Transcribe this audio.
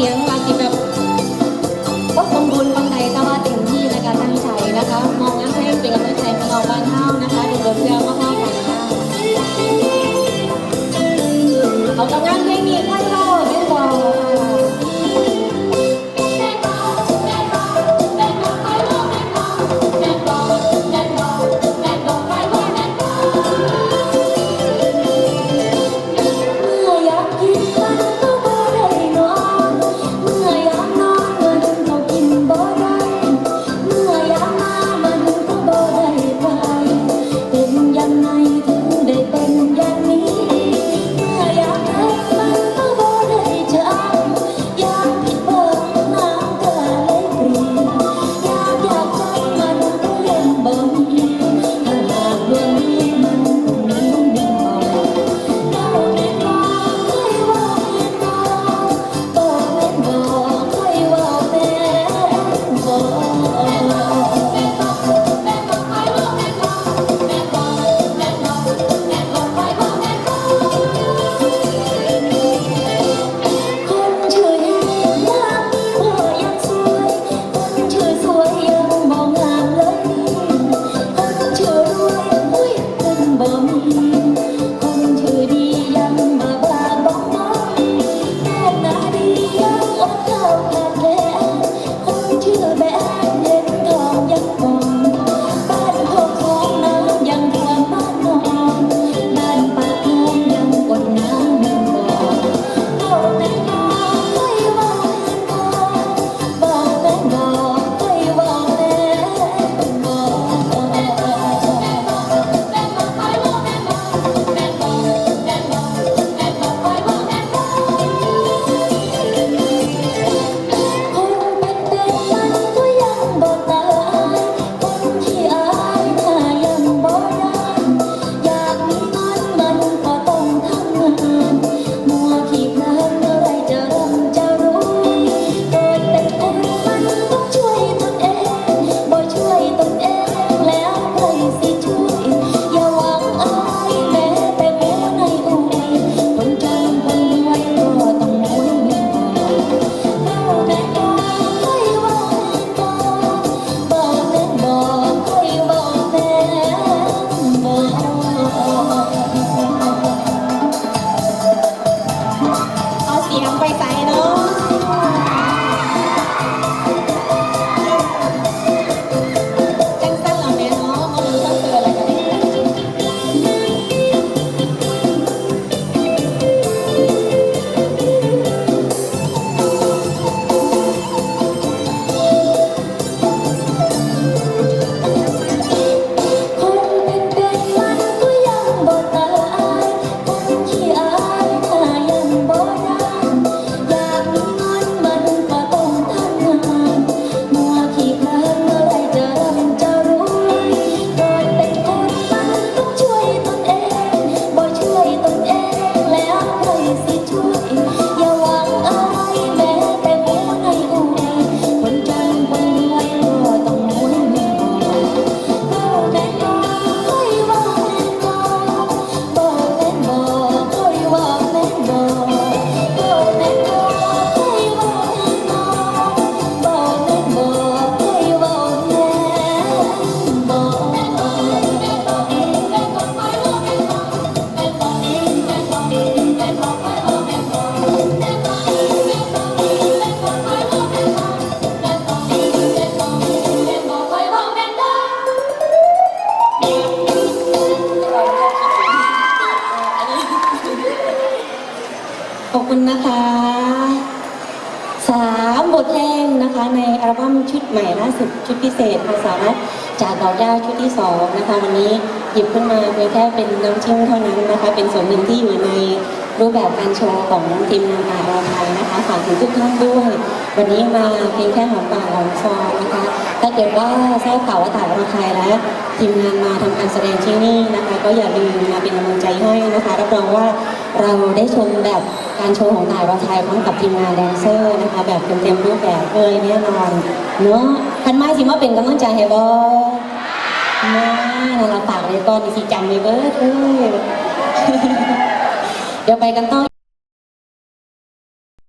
เสียงมากินแบบ ขอบคุณนะคะสามบทเพลงนะคะ ในอัลบั้มชุดใหม่ล่าสุดชุดพิเศษภาษารัฐจากดอกย่าชุดที่สองนะคะ วันนี้หยิบขึ้นมาเพียงแค่เป็นน้ำจิ้มเท่านั้นนะคะ เป็นส่วนหนึ่งที่อยู่ในรูปแบบการโชว์ของทีมงานการรอไทยนะคะฝากถึงทุกท่านด้วย วันนี้มาเพียงแค่หอมปากหอมคอนะคะ ถ้าเกิดว่าทราบข่าวว่าถ่ายรอไทยแล้วทีมงานมาทำการแสดงที่นี่นะคะ ก็อย่าลืมมาเป็นกำลังใจให้นะคะรับรองว่าเราได้ชมแบบ การโชว์ของนายรอไทยพร้อมกับทีมงานแดนเซอร์นะคะ แบบเต็มๆรูปแบบเลยแน่นอนเนาะคันไม้สิมาเป็นกำลังใจให้บอมานั่นเราฝากเลยก่อนสิจำไว้เบิร์ดเลยเดี๋ยวไปกันต่อ